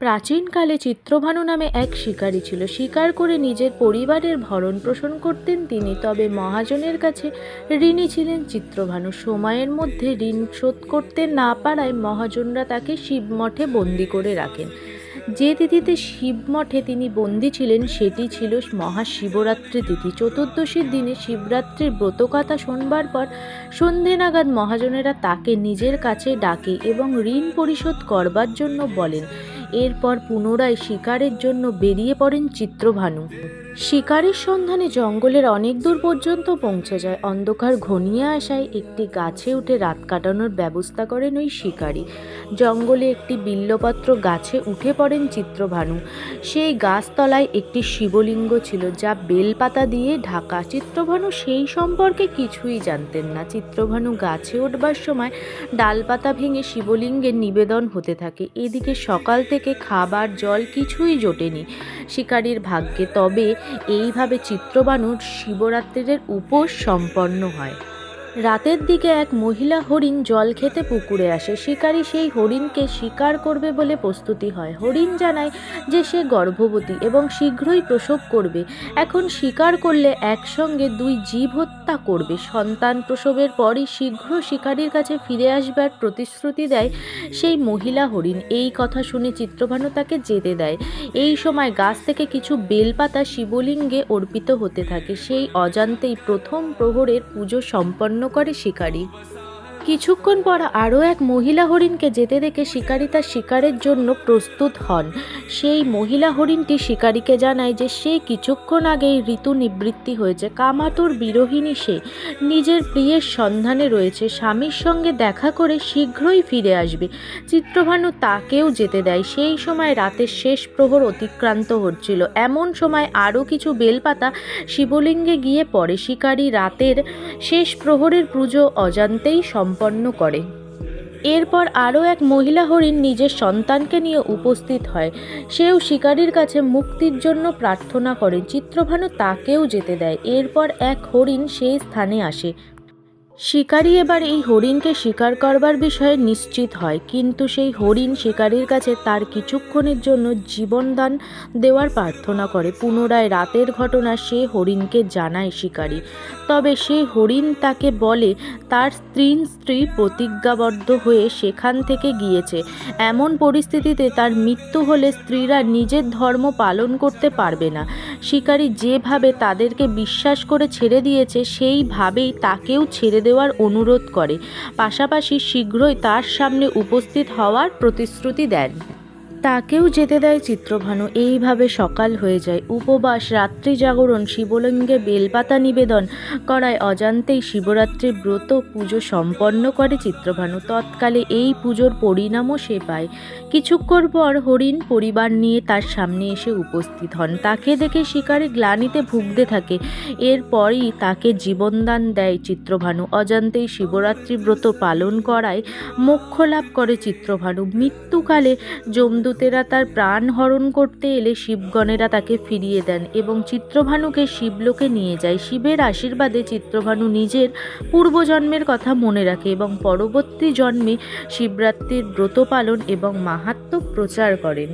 প্রাচীনকালে চিত্রভানু নামে এক শিকারী ছিল। শিকার করে নিজের পরিবারের ভরণ পোষণ করতেন তিনি। তবে মহাজনের কাছে ঋণী ছিলেন চিত্রভানু। সময়ের মধ্যে ঋণ শোধ করতে না পারায় মহাজনরা তাকে শিবমঠে বন্দি করে রাখেন। যে তিথিতে শিবমঠে তিনি বন্দী ছিলেন, সেটি ছিল মহাশিবরাত্রি তিথি। চতুর্দশীর দিনে শিবরাত্রির ব্রতকথা শোনবার পর সন্ধে নাগাদ মহাজনেরা তাকে নিজের কাছে ডাকে এবং ঋণ পরিশোধ করবার জন্য বলেন। এরপর পুনরায় শিকারের জন্য বেরিয়ে পড়েন চিত্রভানু। শিকারের সন্ধানে জঙ্গলের অনেক দূর পর্যন্ত পৌঁছে যায়। অন্ধকার ঘনিয়ে আসায় একটি গাছে উঠে রাত কাটানোর ব্যবস্থা করেন ওই শিকারী। জঙ্গলে একটি বিল্লপত্র গাছে উঠে পড়েন চিত্রভানু। সেই গাছতলায় একটি শিবলিঙ্গ ছিল যা বেলপাতা দিয়ে ঢাকা। চিত্রভানু সেই সম্পর্কে কিছুই জানতেন না। চিত্রভানু গাছে উঠবার সময় ডালপাতা ভেঙে শিবলিঙ্গের নিবেদন হতে থাকে। এদিকে সকাল থেকে খাবার জল কিছুই জোটেনি। শিকারীর ভাগ্যে তবে এইভাবে চিত্রবানুর শিবরাত্রির উপোস সম্পন্ন হয়। রাতের দিকে এক মহিলা হরিণ জল খেতে পুকুরে আসে। শিকারী সেই হরিণকে শিকার করবে বলে প্রস্তুতি হয়। হরিণ জানায় যে সে গর্ভবতী এবং শীঘ্রই প্রসব করবে। এখন শিকার করলে একসঙ্গে দুই জীব হত্যা করবে। সন্তান প্রসবের পরই শীঘ্র শিকারীর কাছে ফিরে আসবার প্রতিশ্রুতি দেয় সেই মহিলা হরিণ। এই কথা শুনে চিত্রভানু তাকে যেতে দেয়। এই সময় গাছ থেকে কিছু বেলপাতা শিবলিঙ্গে অর্পিত হতে থাকে। সেই অজান্তেই প্রথম প্রহরের পুজো সম্পন্ন করে শিকারী। কিছুক্ষণ পর আরও এক মহিলা হরিণকে যেতে দেখে শিকারী তার শিকারের জন্য প্রস্তুত হন। সেই মহিলা হরিণটি শিকারীকে জানায় যে সে কিছুক্ষণ আগেই ঋতু নিবৃত্তি হয়েছে, কামাতুর বিরোহিনী সে। নিজের প্রিয়ের সন্ধানে রয়েছে, স্বামীর সঙ্গে দেখা করে শীঘ্রই ফিরে আসবে। চিত্রভানু তাকেও যেতে দেয়। সেই সময় রাতের শেষ প্রহর অতিক্রান্ত হচ্ছিল। এমন সময় আরও কিছু বেলপাতা শিবলিঙ্গে গিয়ে পড়ে। শিকারী রাতের শেষ প্রহরের পুজো অজান্তেই সম্পন্ন করে। এরপর আরও এক মহিলা হরিণ নিজের সন্তানকে নিয়ে উপস্থিত হয়। সেও শিকারীর কাছে মুক্তির জন্য প্রার্থনা করে। চিত্রভানু তাকেও যেতে দেয়। এরপর এক হরিণ সেই স্থানে আসে। শিকারী এবার এই হরিণকে শিকার করবার বিষয়ে নিশ্চিত হয়, কিন্তু সেই হরিণ শিকারির কাছে তার কিছুক্ষণের জন্য জীবনদান দেওয়ার প্রার্থনা করে। পুনরায় রাতের ঘটনা সে হরিণকে জানায় শিকারী। তবে সেই হরিণ তাকে বলে, তার স্ত্রী স্ত্রী প্রতিজ্ঞাবদ্ধ হয়ে সেখান থেকে গিয়েছে। এমন পরিস্থিতিতে তার মৃত্যু হলে স্ত্রীরা নিজের ধর্ম পালন করতে পারবে না। শিকারী যেভাবে তাদেরকে বিশ্বাস করে ছেড়ে দিয়েছে, সেইভাবেই তাকেও ছেড়ে দেওয়ার অনুরোধ করে। পাশাপাশি শীঘ্রই তার সামনে উপস্থিত হওয়ার প্রতিশ্রুতি দেন। তাকেও যেতে দেয় চিত্রভানু। এইভাবে সকাল হয়ে যায়। উপবাস, রাত্রি জাগরণ, শিবলিঙ্গে বেলপাতা নিবেদন করায় অজান্তেই শিবরাত্রির ব্রত পুজো সম্পন্ন করে চিত্রভানু। তৎকালে এই পুজোর পরিণামও সে পায়। কিছুক্ষণ পর হরিণ পরিবার নিয়ে তার সামনে এসে উপস্থিত হন। তাকে দেখে শিকারে গ্লানিতে ভুগতে থাকে। এরপরই তাকে জীবনদান দেয় চিত্রভানু। অজান্তেই শিবরাত্রি ব্রত পালন করায় মোক্ষ লাভ করে চিত্রভানু। মৃত্যুকালে যমদূতেরা তার প্রাণ হরণ করতে এলে শিবগণেরা তাকে ফিরিয়ে দেন এবং চিত্রভানুকে শিবলোকে নিয়ে যায়। শিবের আশীর্বাদে চিত্রভানু নিজের পূর্বজন্মের কথা মনে রাখে এবং পরবর্তী জন্মে শিবরাত্রির ব্রত পালন এবং মাহাত্ম প্রচার করেন।